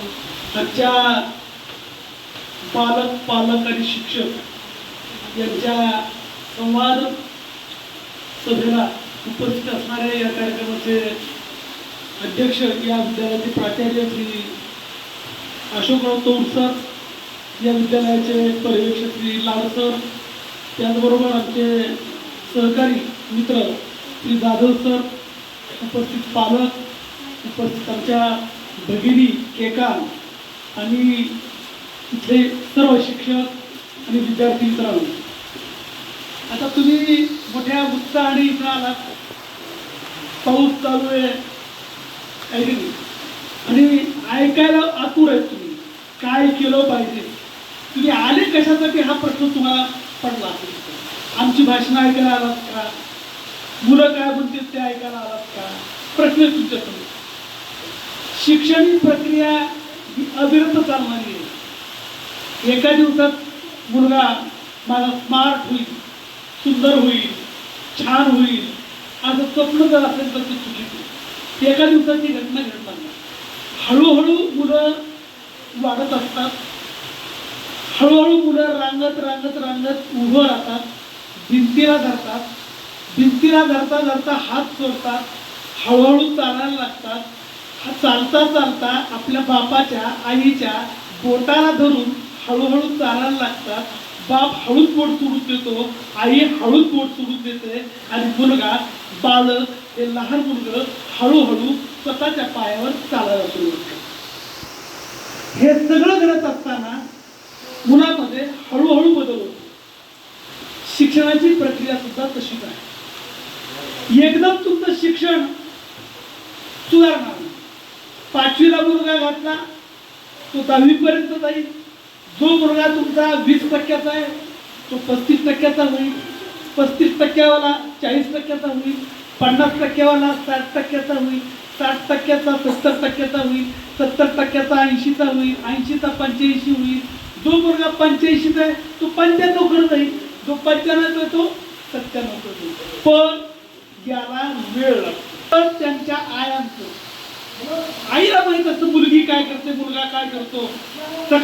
आजच्या पालक पालक आणि शिक्षक यांच्या संवाद सभेला उपस्थित असणारे या कार्यक्रमाचे अध्यक्ष या विद्यालयाचे प्राचार्य श्री अशोकराव तोड सर या विद्यालयाचे पर्यवेक्षक श्री लाड सर त्याचबरोबर आमचे सहकारी मित्र श्री जाधव सर उपस्थित पालक उपस्थित आमच्या भगिनी केकान आणि इथले सर्व शिक्षक आणि विद्यार्थी मित्रांनो आता तुम्ही मोठ्या उत्साहाने इथं आलात पाऊस चालू आहे. आणि ऐकायला आतुर आहेत तुम्ही. काय केलं पाहिजे? तुम्ही आले कशासाठी हा प्रश्न तुम्हाला पडला? असेल. आमची भाषणं ऐकायला आलात का? मुलं काय म्हणतील ते ऐकायला आलात का? प्रश्न आहे तुमच्यासमोर. शिक्षणिक प्रक्रिया ही अविरत चालणारी आहे. एका दिवसात मुलगा माझा स्मार्ट होईल सुंदर होईल छान होईल असं स्वप्न जर असेल तर ते चुकीचं एका दिवसाची घटना घडणार हळूहळू मुलं वाढत असतात. हळूहळू मुलं रांगत रांगत रांगत उभं राहतात भिंतीला धरतात. भिंतीला धरता धरता हात सोडतात. हळूहळू चालायला लागतात. चालता चालता आपल्या बापाच्या आईच्या बोटाला धरून हळूहळू चालायला लागतात. बाप हळूच बोट सोडून देतो आई हळूच बोट सोडून देते. आणि मुलगा बालक हे लहान मुलग हळूहळू स्वतःच्या पायावर चालायला सुरू हे सगळं घडत असताना मुलामध्ये हळूहळू बदल होतो. शिक्षणाची प्रक्रिया सुद्धा तशीच आहे. एकदम तुमचं शिक्षण सुधारणार पाचवीला मुलगा घातला तो दहावीपर्यंत जाईल. जो मुलगा तुमचा वीस टक्क्याचा आहे तो पस्तीस टक्क्याचा होईल. पस्तीस टक्क्यावाला चाळीस टक्क्याचा होईल. पन्नास टक्क्यावाला साठ टक्क्याचा होईल. साठ टक्क्याचा सत्तर टक्क्याचा होईल. सत्तर टक्क्याचा ऐंशीचा होईल. ऐंशीचा पंच्याऐंशी होईल. जो मुलगा पंच्याऐंशीचा आहे तो पंच्याण्णवकडे जाईल. जो पंच्याण्णव तो सत्त्याण्णवकडे जाईल. पण याला वेळ लागतो. तर त्यांच्या आयांचं आईला माहीत असतं मुलगी काय करते मुलगा काय करतो?